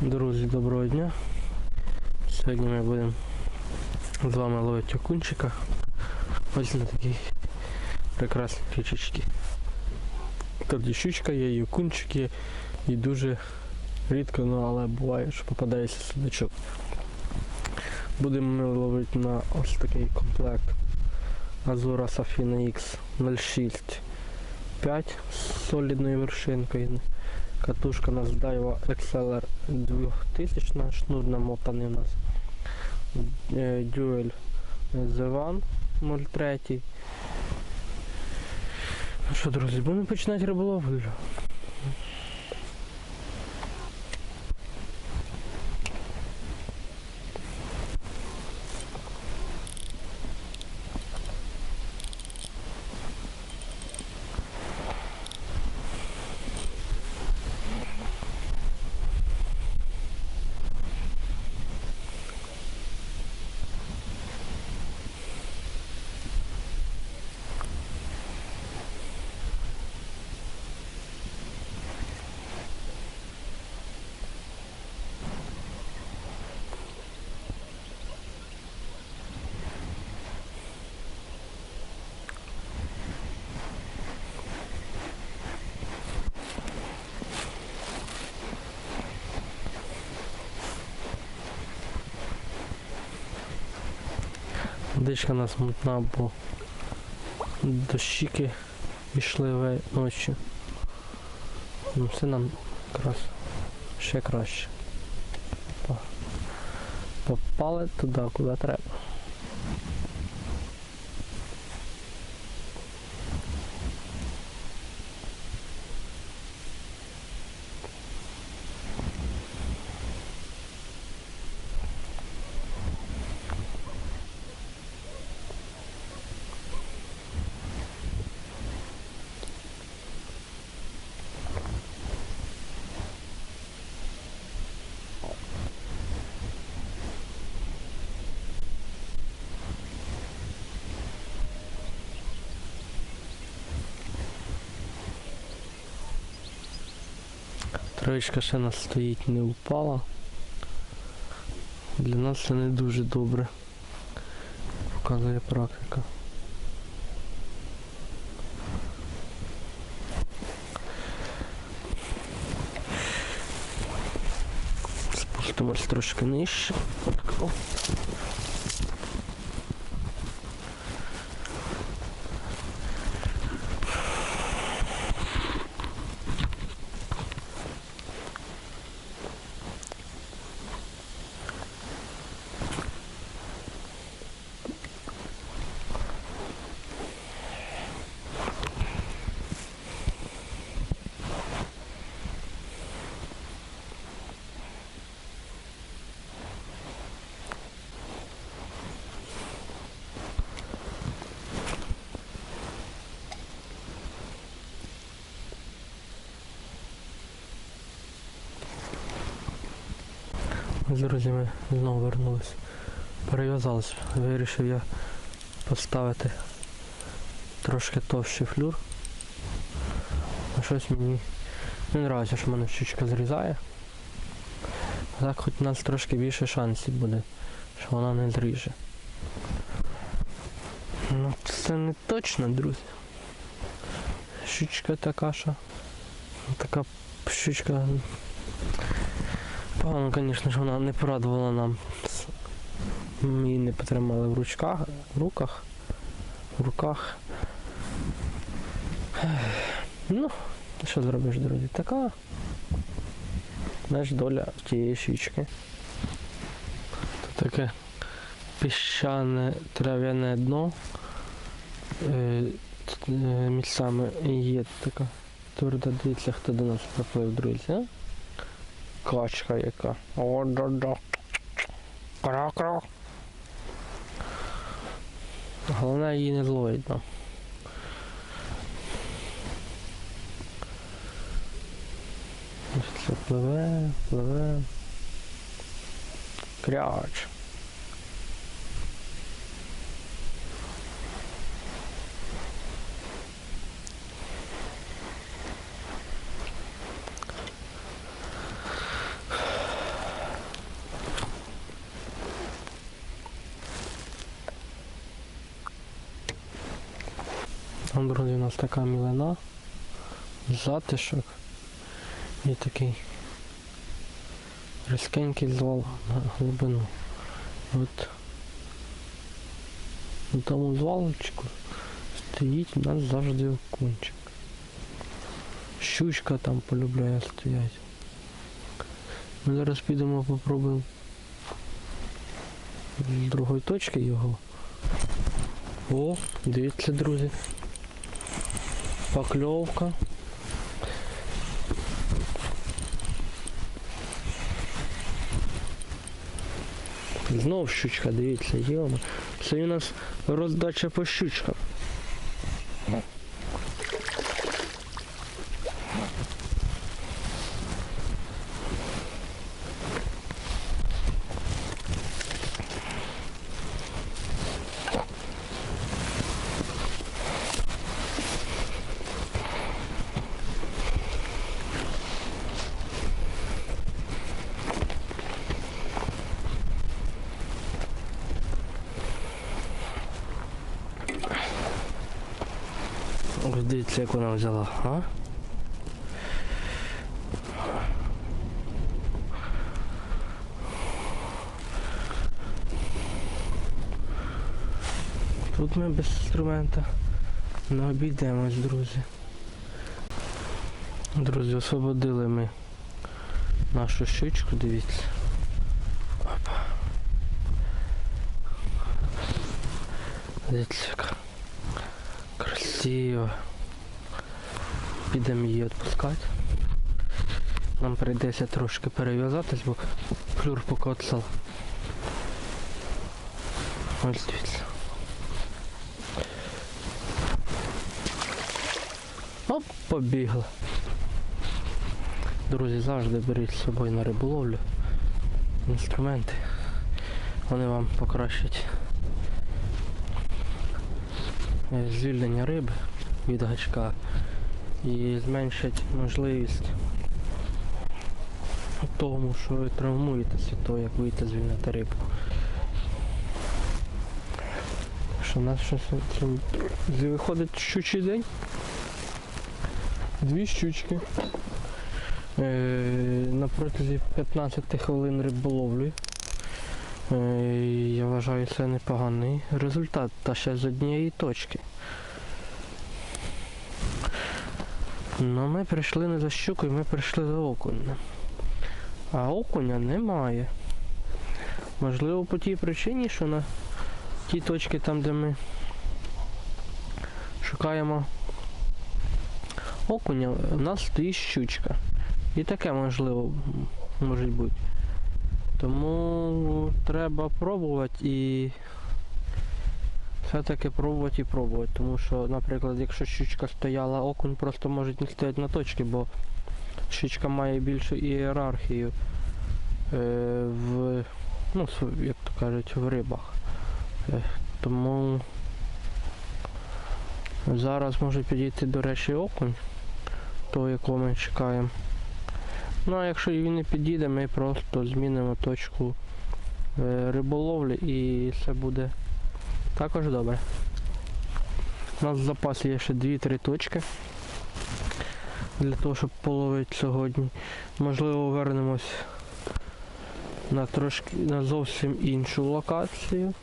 Друзі, доброго дня. Сьогодні ми будемо з вами ловити окунчика. Ось на такій прекрасній річечці. Тут і щучка є, і окунчик є, і дуже рідко, ну але буває, що попадається судачок. Будемо ми ловити на ось такий комплект Azura Safina X 06 5 з солідною вершинкою. Катушка Daiwa XLR 2000, шнур намотаний у нас. Dual The One 03. Ну що, друзі, будемо починати риболовлю. Дичка у нас мутна, бо дощики пішли ве- ночі. Ну все нам якраз ще краще. Попали туди, куди треба. Травичка ще нас стоїть, не впала. Для нас це не дуже добре. Показує практика. Спустимось трошки нижче. О. Ось, Друзі, ми знову вернулись. Перев'язались. Вирішив я поставити трошки товщий флюр. А щось мені не подобається, що в мене щучка зрізає. Так хоч у нас трошки більше шансів буде, що вона не зріже. Ну це не точно, друзі. Щучка така, що така щучка Погано, звісно ж, вона не порадувала нам. Ми її не потримали в ручках, в руках. В руках. Ну, що зробиш, друзі? Така. Знаєш, доля тієї щічки. Тут таке піщане трав'яне дно. Е, тут, е, місцями є така тверда дивіться, хто до нас приплив, друзі. Качка яка. О, да, да. Кра-кра. Головне її не зловить нам. Пливе, пливе. Кряч. Там, друзі, у нас така мілина, затишок і такий різкенький звал на глибину. От на тому звалочку стоїть у нас завжди окунчик. Щучка там полюбляє стоять. Ми зараз підемо попробуємо з другої точки його. О, дивіться, друзі. Покльовка. Знов щучка, дивіться, йома. Це у нас роздача по щучкам. Ось дивіться, як вона взяла, а? Тут ми без інструмента не обійдемось, друзі. Друзі, освободили ми нашу щучку, дивіться. Опа. Дивіться, яка красиво. Підемо її відпускати. Нам прийдеться трошки перев'язатись, бо флюр покоцав. Ось дивіться. Оп, побігла. Друзі, завжди беріть з собою на риболовлю інструменти. Вони вам покращать е, звільнення риби від гачка і зменшать можливість тому, що ви травмуєтеся того, як вийти звільнити рибу. Що у нас щось виходить щучий день. Дві щучки. Е, на протязі 15 хвилин риболовлі. Е, я вважаю це непоганий результат. Та ще з однієї точки. Ну ми прийшли не за щукою, ми прийшли за окунем. А окуня немає. Можливо, по тій причині, що на тій точці там, де ми шукаємо окуня, у нас стоїть щучка. І таке можливо може бути. Тому треба пробувати і все-таки пробувати і пробувати. Тому що, наприклад, якщо щучка стояла, окунь просто може не стояти на точці, бо щучка має більшу ієрархію е, в, ну, як то кажуть, в рибах. Е, тому зараз може підійти, до речі, окунь, того, якого ми чекаємо. Ну а якщо він не підійде, ми просто змінимо точку е, риболовлі і все буде також добре. У нас в запасі є ще 2-3 точки для того, щоб половити сьогодні. Можливо, вернемось на трошки на зовсім іншу локацію.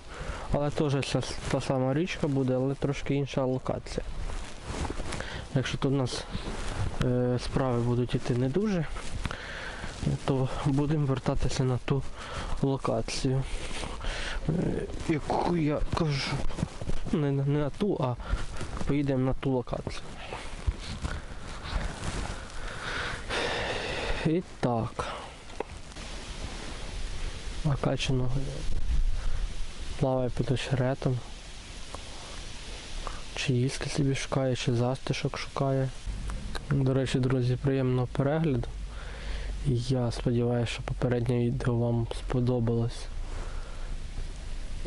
Але теж ця та сама річка буде, але трошки інша локація. Якщо тут у нас е, справи будуть йти не дуже, то будемо вертатися на ту локацію. Е, яку я кажу. Не, не на ту, а поїдемо на ту локацію. І так. Накачаного плаває під очеретом. Чи їсти собі шукає, чи застишок шукає. До речі, друзі, приємного перегляду. Я сподіваюся, що попереднє відео вам сподобалось.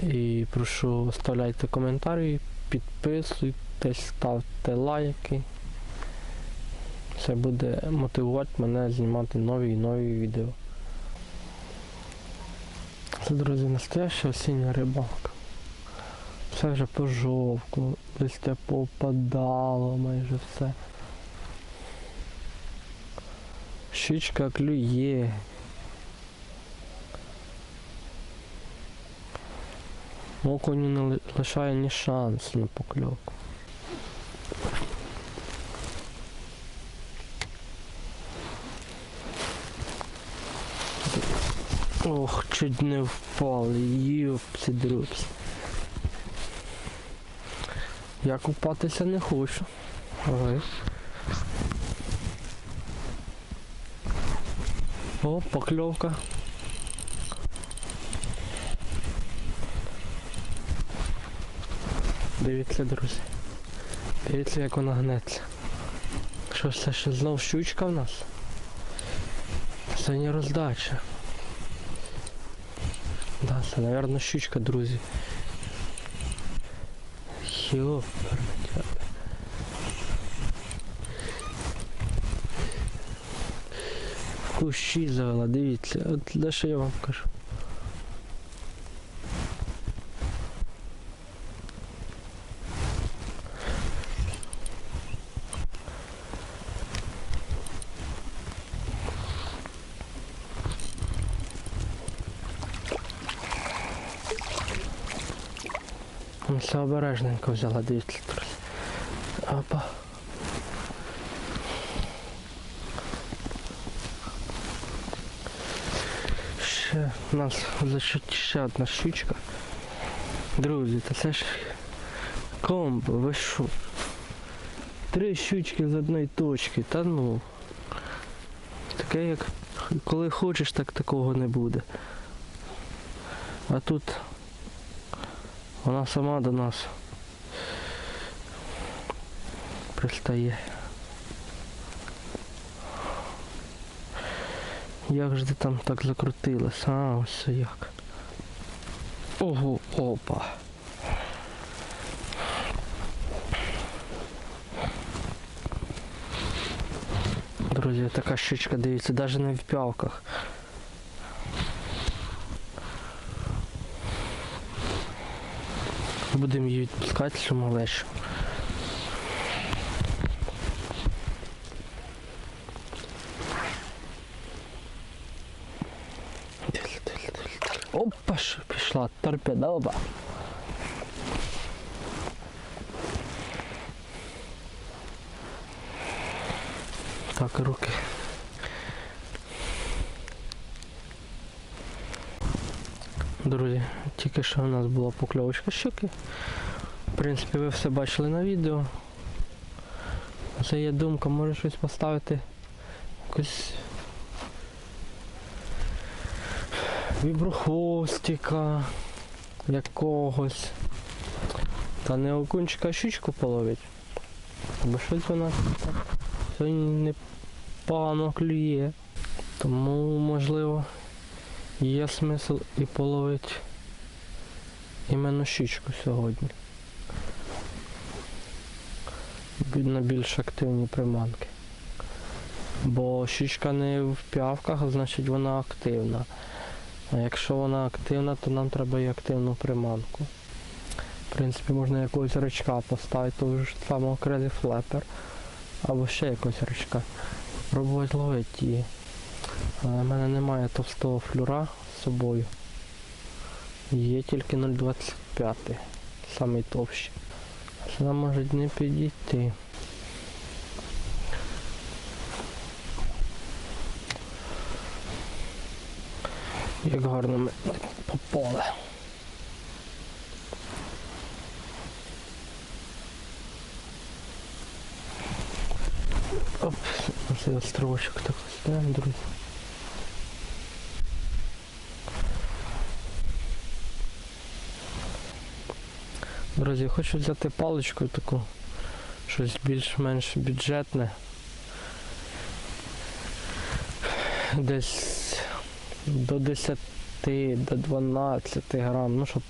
І прошу ставляйте коментарі, підписуйтесь, ставте лайки. Це буде мотивувати мене знімати нові і нові відео. Це, друзі, настояща осіння рибалка. Все вже пожовкло, Листя попадало майже все. Щічка клює. Окуню не лишає ні шанс на покльовку. Ох, чуть не впав, юпці друпці. Я купатися не хочу. Ой. О, покльовка. Дивіться, друзі. Дивіться, як вона гнеться. Що це ще знов щучка в нас? Це не роздача. Да, це, наверное, щучка, друзі. В кущі завела, дивіться, от де що я вам кажу. Ну, Все обережненько взяла, дивіться, друзі. Опа. Ще у нас зачуть ще одна щучка. Друзі, та це ж комбо, ви що? Три щучки з одної точки, та ну. Таке як коли хочеш, так такого не буде. А тут вона сама до нас пристає. Як же ти там так закрутилась? А, ось як. Ого, опа. Друзі, така щучка, дивіться, навіть не в пялках. Будемо її відпускати, що малешу. Опа, що пішла торпедоба. Так, руки. Друзі, тільки що у нас була покльовочка щуки. В принципі, ви все бачили на відео. Це є думка, може щось поставити якось віброхвостика якогось. Та не окунчика, щучку половить. Бо щось вона сьогодні непогано клює. Тому можливо є смисл і половити іменно щучку сьогодні. На більш активні приманки. Бо щучка не в п'явках, значить вона активна. А якщо вона активна, то нам треба і активну приманку. В принципі, можна якогось рачка поставити, того ж самого Crazy Flapper. Або ще якогось рачка. Пробувати ловити її. Але в мене немає товстого флюра з собою. Є тільки 0,25. Самий товщий. Сюди може не підійти. Як гарно ми попали. Оп, цей островочок так ставимо, друзі. Друзі, хочу взяти паличку таку, щось більш-менш бюджетне. Десь до 10, до 12 грам, ну щоб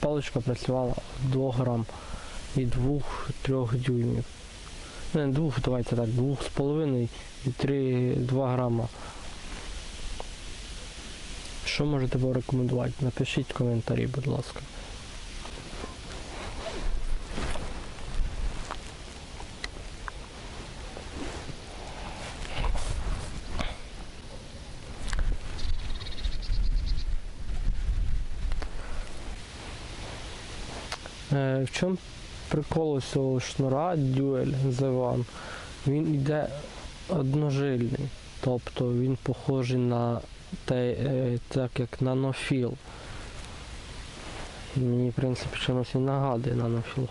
паличка працювала 2 грам і 2-3 дюймів. Не, двох, давайте так, двох з половиною і 3, 2 грама. Що можете порекомендувати? Напишіть в коментарі, будь ласка. В чому прикол цього шнура Duel The One? Він йде одножильний. Тобто він похожий на те, е, так як нанофіл. Мені, в принципі, чимось він нагадує нанофіл.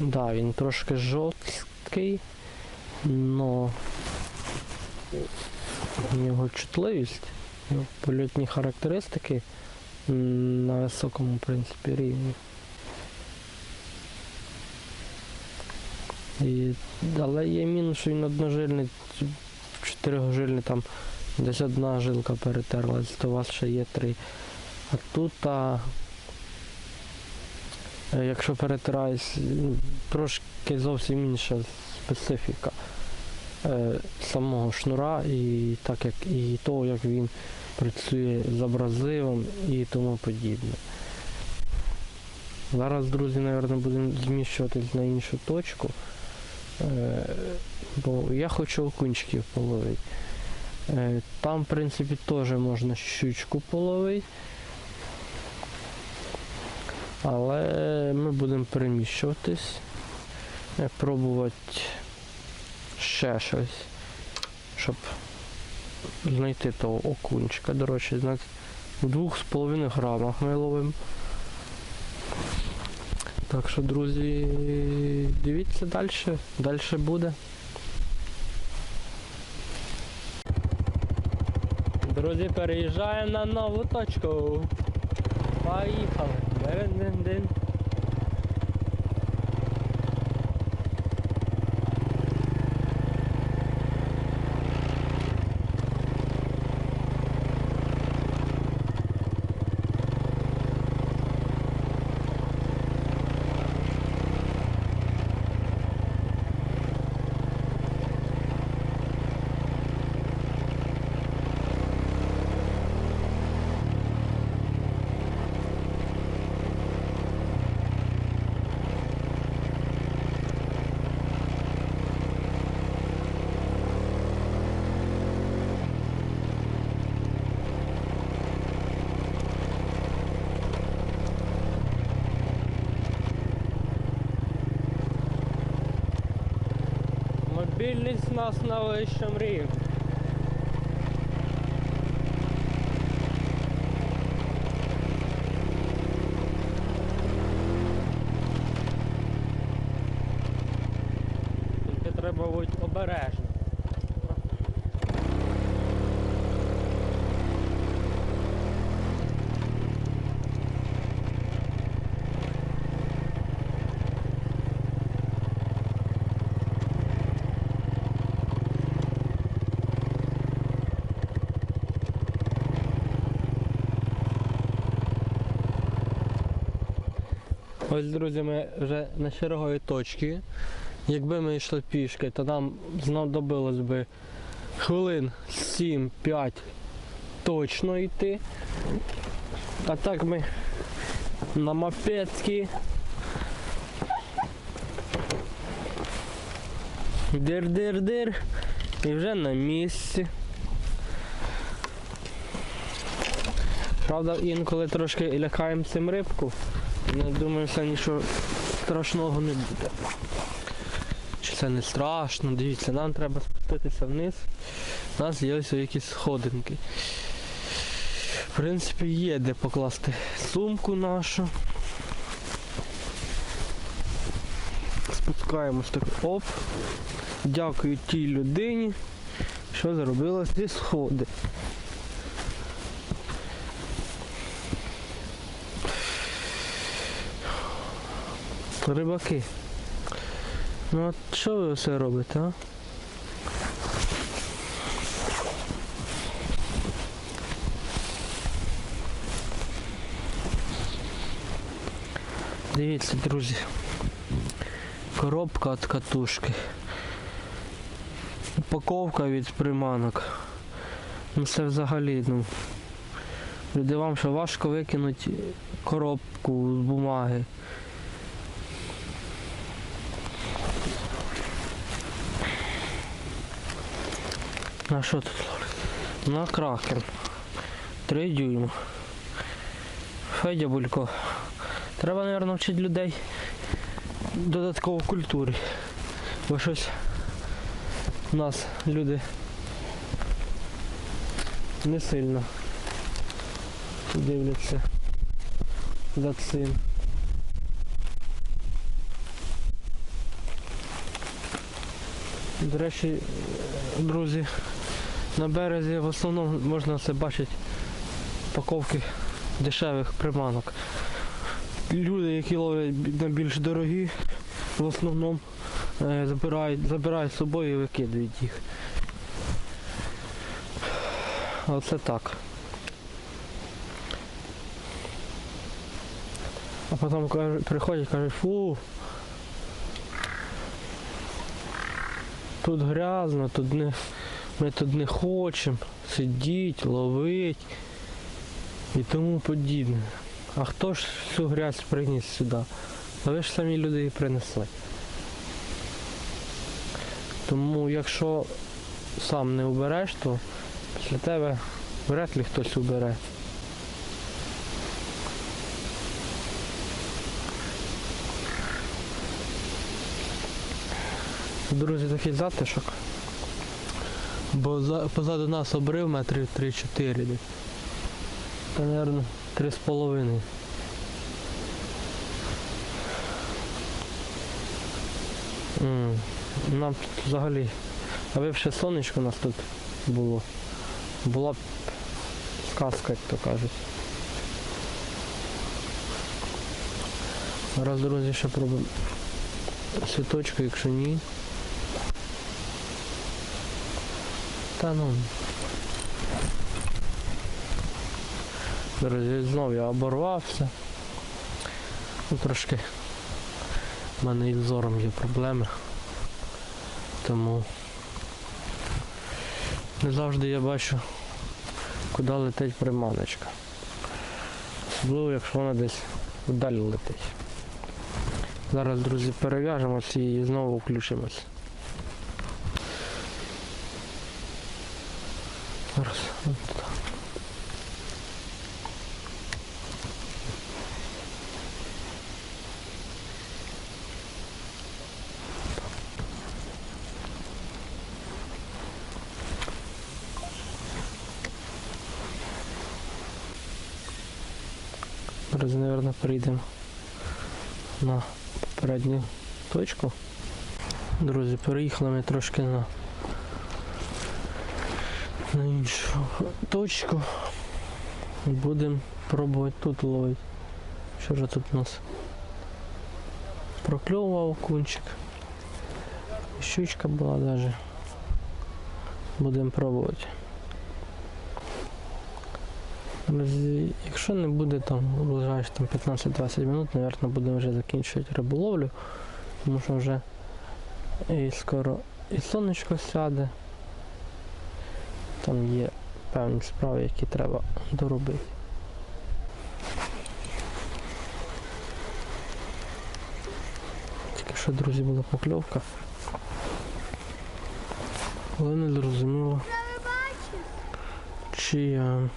Да, він трошки жорсткий, но у нього чутливість, його польотні характеристики на високому в принципі рівні. І, але є мінус, що він одножильний, чотирижильний там десь одна жилка перетерлась, то у вас ще є три. А тут а, якщо перетираюсь, ну, трошки зовсім інша специфіка самого шнура і так як і того, як він працює з абразивом і тому подібне. Зараз, друзі, мабуть, будемо зміщуватись на іншу точку. Е, бо я хочу окунчиків половити. Е, там, в принципі, теж можна щучку половити. Але ми будемо переміщуватись, е, пробувати ще щось, щоб знайти того окунчика. До речі, в двох з половиною грамах ми ловимо. Так що, друзі, дивіться далі. Далі буде. Друзі, переїжджаємо на нову точку. Поїхали. Дин-дин-дин. Мобільність нас на вищому рівні. Тільки треба бути обережним. Ось, друзі, ми вже на черговій точці. Якби ми йшли пішки, то нам знадобилось би хвилин 7-5 точно йти. А так ми на мопедській. Дир-дир-дир. І вже на місці. Правда, інколи трошки лякаємо цим рибку. Не думаю, що нічого страшного не буде. Чи це не страшно, дивіться, нам треба спуститися вниз. У нас є ось якісь сходинки. В принципі, є де покласти сумку нашу. Спускаємось так оп. Дякую тій людині, що зробила ці сходи. Рибаки. Ну от що ви все робите, а? Дивіться, друзі. Коробка від катушки. Упаковка від приманок. Ну це взагалі, ну. Люди вам що важко викинути коробку з бумаги. На що тут ловлять? На кракен. 3 дюйма. Федя Булько. Треба, мабуть, вчити людей додатково культури. Бо щось у нас люди не сильно дивляться за цим. До речі, друзі, на березі в основному можна це бачити упаковки дешевих приманок. Люди, які ловлять на більш дорогі, в основному е, забирають, забирають з собою і викидають їх. Оце так. А потім приходять і кажуть, фу. Тут грязно, тут не, ми тут не хочемо сидіти, ловити і тому подібне. А хто ж всю грязь приніс сюди? Та ви ж самі люди її принесли. Тому якщо сам не убереш, то після тебе вряд ли хтось убере. Друзі, такий затишок. Бо за, позаду нас обрив метрів 3-4 десь. Та, мабуть, 3,5. Нам тут взагалі. А ви б ще сонечко у нас тут було. Була б сказка, як то кажуть. Раз, друзі, ще пробуємо світочку, якщо ні. Та ну. Друзі, знов я оборвався. Ну, трошки в мене із зором є проблеми. Тому не завжди я бачу, куди летить приманочка. Особливо, якщо вона десь вдалі летить. Зараз, друзі, перев'яжемося і знову включимось. Зараз. от так. Зараз, мабуть, на попередню точку. Друзі, переїхали ми трошки на, на іншу точку. Будемо пробувати тут ловити. Що ж тут у нас? Прокльовував кунчик. Щучка була навіть. Будемо пробувати. Друзі, Якщо не буде там ближайші там 15-20 минут, мабуть, будемо вже закінчувати риболовлю, тому що вже і скоро і сонечко сяде. Там є певні справи, які треба доробити. Тільки що, друзі, була покльовка. Але не зрозуміло. Чи я. Ну, с-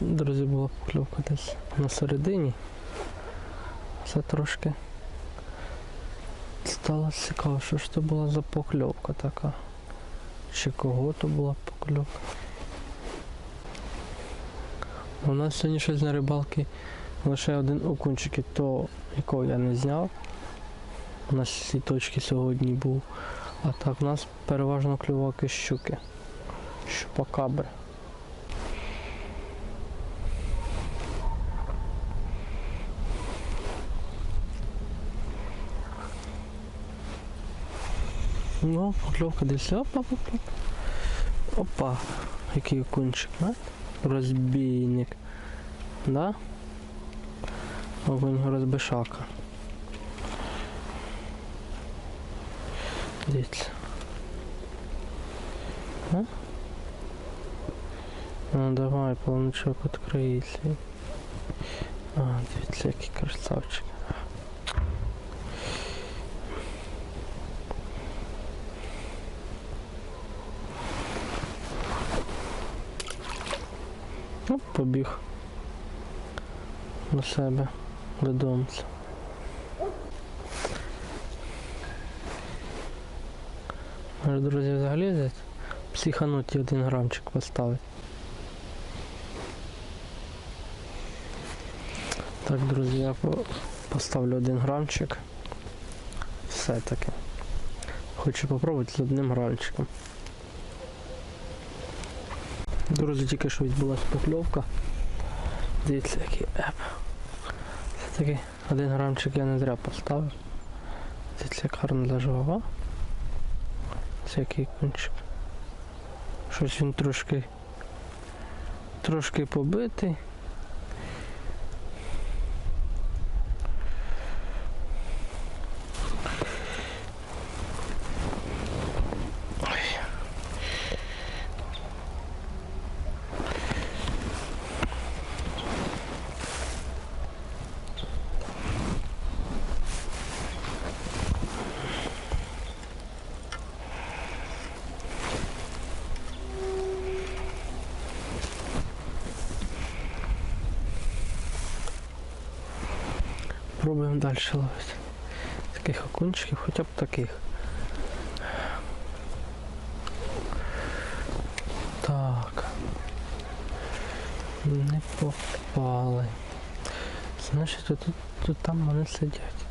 Друзі, була покльовка десь на середині. Це трошки стало цікаво, що ж це була за покльовка така. Чи кого то була покльовка. У нас сьогодні щось на рибалки лише один окунчик, і то якого я не зняв. У нас всі точки сьогодні був. А так у нас переважно клюваки щуки. Щупакабри. Ну, покльовка десь. Опа, опа, опа. Який окунчик, да? Розбійник. Да? Огонь розбишака. Дивіться. А? Ну давай, плавничок відкриється. А, дивіться, який красавчик. Ну, побіг до себе додому. Може, друзі, взагалі взять? Психануть і один грамчик поставить. Так, друзі, я поставлю один грамчик. Все-таки. Хочу попробувати з одним грамчиком. Друзі, тільки що відбулася покльовка. Дивіться, який еп. Все-таки один грамчик я не зря поставив. Дивіться, як гарно заживала. Це який кунчик. Щось він трошки трошки побитий. Ой. Пробуємо далі ловити. Таких окунчиків, хоча б таких. Так. Не попали. Значить, тут, тут там вони сидять.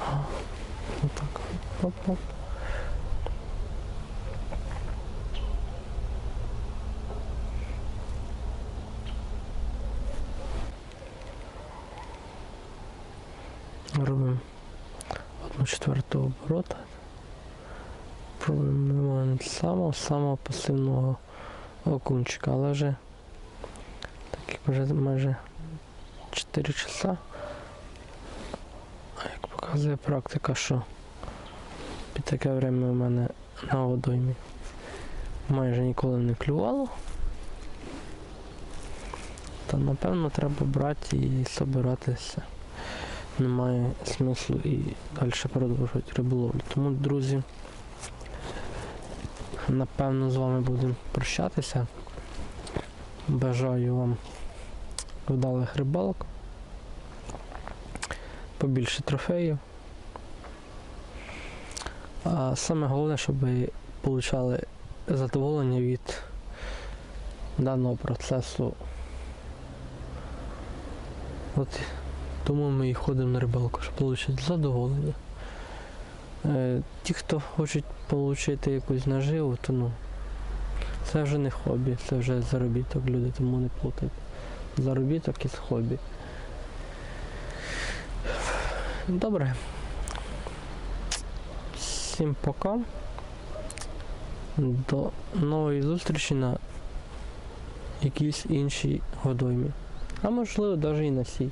А, Отак. Оп-оп. Самого пасивного окунчика, але вже так як вже майже 4 часа. А як показує практика, що під таке время у мене на водоймі майже ніколи не клювало. То напевно треба брати і собиратися немає смислу і далі продовжувати риболовлю. Тому, друзі, напевно, з вами будемо прощатися. Бажаю вам вдалих рибалок, побільше трофеїв. А саме головне, щоб ви отримали задоволення від даного процесу. От тому ми і ходимо на рибалку, щоб отримати задоволення. Е, ті, хто хочуть отримати якусь наживу, то ну, це вже не хобі, це вже заробіток люди, тому не плутайте. Заробіток із хобі. Добре. Всім пока. До нової зустрічі на якійсь іншій водоймі. А можливо навіть і на сій.